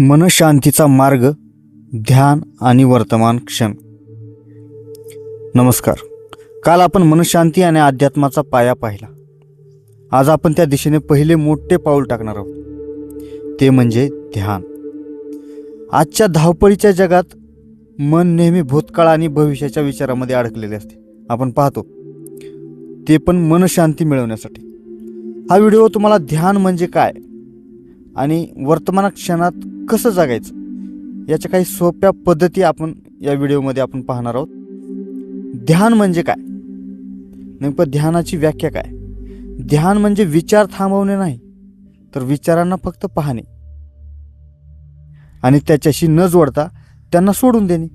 मनशांतीचा मार्ग ध्यान आणि वर्तमान क्षण. नमस्कार. काल आपण मनशांती आणि अध्यात्माचा पाया पाहिला. आज आपण त्या दिशेने पहिले मोठे पाऊल टाकणार आहोत. ते म्हणजे ध्यान. आजच्या धावपळीच्या जगात मन नेहमी भूतकाळ आणि भविष्याच्या विचारामध्ये अडकलेले असते. आपण पाहतो. ते पण मनशांती मिळवण्यासाठी. हा व्हिडिओ तुम्हाला ध्यान म्हणजे काय? आणि वर्तमान क्षणात कसं जगायचं? याच्या काही सोप्या पद्धती आपण या व्हिडिओमध्ये आपण पाहणार आहोत. ध्यान म्हणजे काय? नेमकं ध्यानाची व्याख्या काय? ध्यान म्हणजे विचार थांबवणे नाही तर विचारांना फक्त पाहणे. आणि त्याच्याशी न जोडता त्यांना सोडून देणे.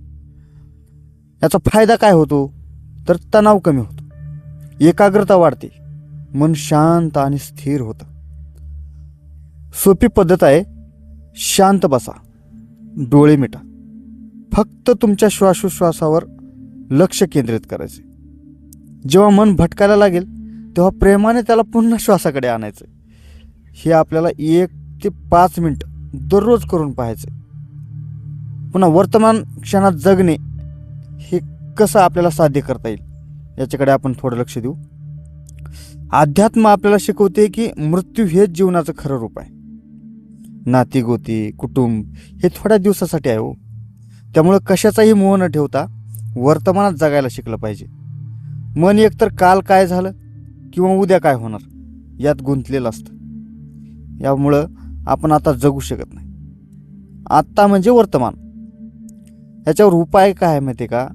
याचा फायदा काय होतो? तर तणाव कमी होतो. एकाग्रता वाढते. मन शांत आणि स्थिर होतं. सोपी पद्धत आहे शांत बसा. डोळे मिटा. फक्त तुमच्या श्वासोश्वासावर लक्ष केंद्रित करायचे. जेव्हा मन भटकायला लागेल तेव्हा प्रेमाने त्याला पुन्हा श्वासाकडे आणायचं. हे आपल्याला एक ते पाच मिनटं दररोज करून पाहायचं. पुन्हा वर्तमान क्षणात जगणे हे कसं आपल्याला साध्य करता येईल याच्याकडे आपण थोडं लक्ष देऊ. अध्यात्म आपल्याला शिकवते की मृत्यू हेच जीवनाचं खरं रूप आहे. नातीगोती कुटुंब हे थोड्या दिवसासाठी आहे हो. त्यामुळं कशाचाही मोह न ठेवता वर्तमानात जगायला शिकलं पाहिजे. मन एकतर काल काय झालं किंवा उद्या काय होणार यात गुंतलेलं असतं. यामुळं आपण आता जगू शकत नाही. आत्ता म्हणजे वर्तमान. याच्यावर उपाय काय आहे माहिती आहे का?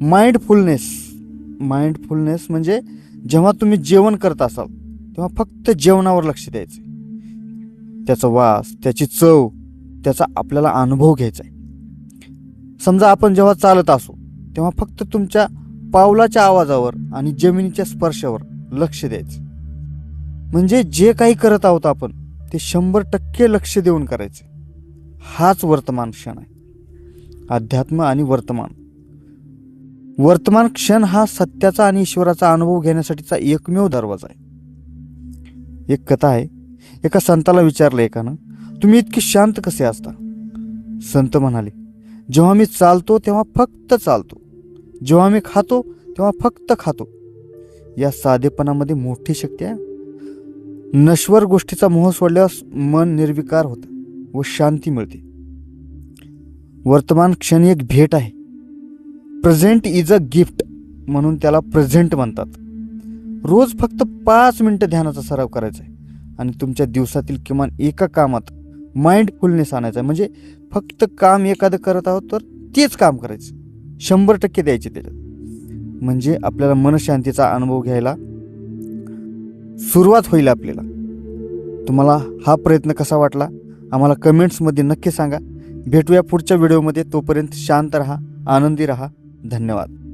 माइंडफुलनेस माइंडफुलनेस म्हणजे जेव्हा तुम्ही जेवण करत असाल तेव्हा फक्त जेवणावर लक्ष द्यायचं. त्याचा वास त्याची चव त्याचा आपल्याला अनुभव घ्यायचा आहे. समजा आपण जेव्हा चालत असू तेव्हा फक्त तुमच्या पावलाच्या आवाजावर आणि जमिनीच्या स्पर्शावर लक्ष द्यायचं. म्हणजे जे काही करत आहोत आपण ते शंभर टक्के लक्ष देऊन करायचे. हाच वर्तमान क्षण आहे. अध्यात्म आणि वर्तमान. वर्तमान क्षण हा सत्याचा आणि ईश्वराचा अनुभव घेण्यासाठीचा एकमेव दरवाजा आहे. एक कथा आहे. एका संताला विचारलं एकानं तुम्ही इतके शांत कसे असता? संत म्हणाले जेव्हा मी चालतो तेव्हा फक्त चालतो. जेव्हा मी खातो तेव्हा फक्त खातो. या साधेपणामध्ये मोठी शक्ती आहे. नश्वर गोष्टीचा मोह सोडल्यास मन निर्विकार होतं व शांती मिळते. वर्तमान क्षणी एक भेट आहे. प्रेझेंट इज अ गिफ्ट म्हणून त्याला प्रेझेंट म्हणतात. रोज फक्त पाच मिनटं ध्यानाचा सराव करायचा आहे. आणि तुमच्या दिवसातील किमान एका कामात माइंडफुलनेस आणायचा आहे. म्हणजे फक्त काम एखादं करत आहोत तर तेच काम करायचं. शंभर टक्के द्यायचे त्याच्यात. म्हणजे आपल्याला मनशांतीचा अनुभव घ्यायला सुरुवात होईल आपल्याला. तुम्हाला हा प्रयत्न कसा वाटला? आम्हाला कमेंट्समध्ये नक्की सांगा. भेटूया पुढच्या व्हिडिओमध्ये तोपर्यंत शांत रहा आनंदी रहा. धन्यवाद.